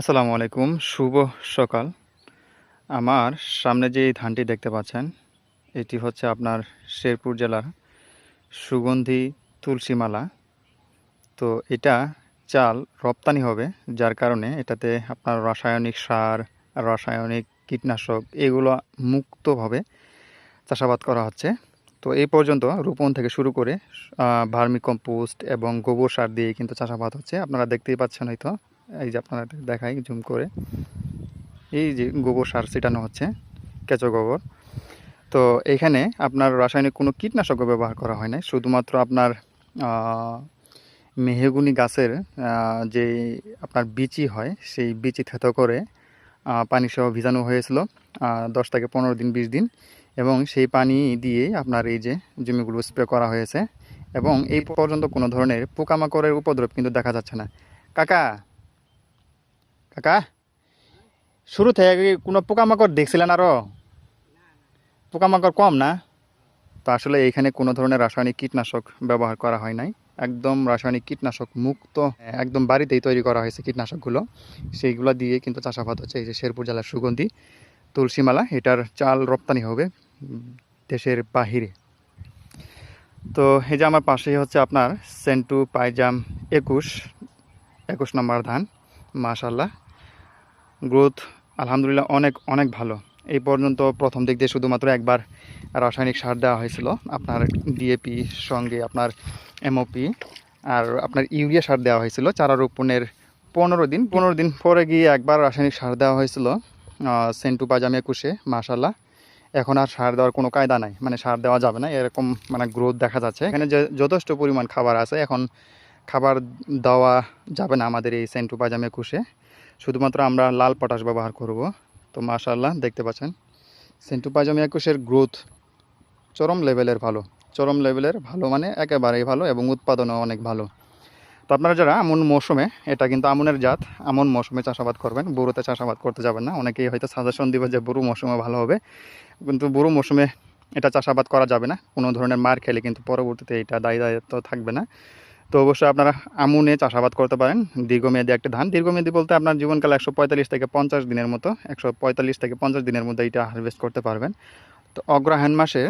আসসালামু আলাইকুম, শুভ সকাল। আমার সামনে যে ধানটি দেখতে পাচ্ছেন, এটি হচ্ছে আপনার শেরপুর জেলার সুগন্ধি তুলসীমালা। তো এটা চাল রপ্তানি হবে, যার কারণে এটাতে আপনার রাসায়নিক সার, রাসায়নিক কীটনাশক, এগুলো মুক্তভাবে চাষাবাদ করা হচ্ছে। তো এই পর্যন্ত রোপণ থেকে শুরু করে ভার্মি কম্পোস্ট এবং গোবর সার দিয়ে কিন্তু চাষাবাদ হচ্ছে। আপনারা দেখতেই পাচ্ছেন হয়তো এই যে আপনারা দেখাই জুম করে। এই যে গোবর সার ছিটানো হচ্ছে, কেঁচো গোবর। তো এখানে আপনার রাসায়নিক কোনো কীটনাশক ব্যবহার করা হয় না শুধুমাত্র আপনার মেহেগুনি গাছের যে আপনার বিচি হয়, সেই বিচি থেতো করে পানি সহ ভিজানো হয়েছিল দশ থেকে পনেরো দিন, বিশ দিন। এবং সেই পানি দিয়ে আপনার এই যে জমিগুলো স্প্রে করা হয়েছে। এবং এই পর্যন্ত কোনো ধরনের পোকামাকড়ের উপদ্রব কিন্তু দেখা যাচ্ছে না। কাকা কাকা? শুরু থেকে কোনো পোকামাকড় দেখছিলেন আরও পোকামাকড় কম না? তো আসলে এইখানে কোনো ধরনের রাসায়নিক কীটনাশক ব্যবহার করা হয় নাই। একদম রাসায়নিক কীটনাশক মুক্ত, একদম বাড়িতেই তৈরি করা হয়েছে কীটনাশকগুলো। সেইগুলো দিয়ে কিন্তু চাষাবাদ হচ্ছে। এই যে শেরপুর জেলার সুগন্ধি, তুলসীমালা, এটার চাল রপ্তানি হবে দেশের বাহিরে। তো এই যে আমার পাশেই হচ্ছে আপনার সেন্টু পাইজাম একুশ একুশ নম্বর ধান, মাশাল্লাহ। গ্রোথ আলহামদুলিল্লাহ অনেক অনেক ভালো। এই পর্যন্ত প্রথম দিক দিয়ে শুধুমাত্র একবার রাসায়নিক সার দেওয়া হয়েছিল। আপনার ডিএপি সঙ্গে আপনার এমওপি আর আপনার ইউরিয়া সার দেওয়া হয়েছিল। চারা রোপণের পনেরো দিন পনেরো দিন পরে গিয়ে একবার রাসায়নিক সার দেওয়া হয়েছিল সেন্টু পাজামি একুশে মাশাল্লাহ এখন আর সার দেওয়ার কোনো কায়দা নাই মানে সার দেওয়া যাবে না, এরকম মানে গ্রোথ দেখা যাচ্ছে। এখানে যে যথেষ্ট পরিমাণ খাবার আছে, এখন খাবার দেওয়া যাবে না আমাদের এই সেন্টু পাজামি একুশে শুধুমাত্র আমরা লাল পটাশ ব্যবহার করব। তো মাশাল্লাহ দেখতে পাচ্ছেন? সেন্টু পাজামি একুশের গ্রোথ চরম লেভেলের ভালো। চরম লেভেলের ভালো মানে একেবারেই ভালো এবং উৎপাদনও অনেক ভালো। তো আপনারা যারা আমন মৌসুমে, এটা কিন্তু আমনের জাত, আমন মৌসুমে চাষাবাদ করবেন বুড়োতে চাষাবাদ করতে যাবেন না। অনেকেই হয়তো সাজেশন দিবে যে বুড়ো মৌসুমে ভালো হবে, কিন্তু বুড়ো মৌসুমে এটা চাষাবাদ করা যাবে না। কোনো ধরনের মার খেলে কিন্তু পরবর্তীতে এটা দায়ী দায়িত্ব থাকবে না। তো অবশ্যই আপনারা আমুনে চাষাবাদ করতে পারেন। দীর্ঘমেয়াদী একটা ধান। দীর্ঘমেয়াদী বলতে আপনার জীবনকাল একশো পঁয়তাল্লিশ থেকে পঞ্চাশ দিনের মতো, একশো পঁয়তাল্লিশ থেকে পঞ্চাশ দিনের মধ্যে এটা হারভেস্ট করতে পারবেন। তো অগ্রহায়ণ মাসে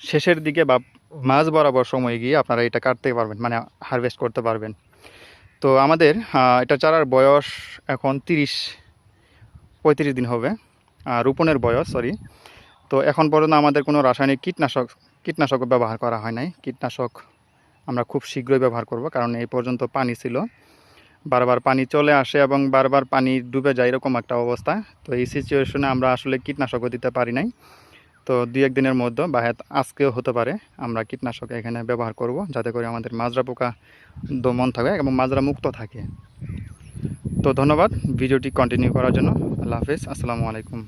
শেষের দিকে বা মাঝ বরাবর সময় গিয়ে আপনারা এটা কাটতে পারবেন মানে হারভেস্ট করতে পারবেন। তো আমাদের এটা চারার বয়স এখন তিরিশ, পঁয়ত্রিশ দিন হবে। রোপণের বয়স সরি তো এখন পর্যন্ত আমাদের কোনো রাসায়নিক কীটনাশক কীটনাশক ব্যবহার করা হয় নাই। কীটনাশক আমরা খুব শীঘ্রই ব্যবহার করব, কারণ এই পর্যন্ত পানি ছিল। বারবার পানি চলে আসে এবং বারবার পানি ডুবে যায় এরকম একটা অবস্থা। তো এই সিচুয়েশনে আমরা আসলে কীটনাশকও দিতে পারি নাই। তো দুই একদিনের মধ্যে বা আজকেও হতে পারে, আমরা কীটনাশক এখানে ব্যবহার করব, যাতে করে আমাদের মাজরা পোকা দমন থাকে এবং মাজরা মুক্ত থাকে। তো ধন্যবাদ, ভিডিওটি কন্টিনিউ করার জন্য। আল্লাহ হাফিজ, আসসালামু আলাইকুম।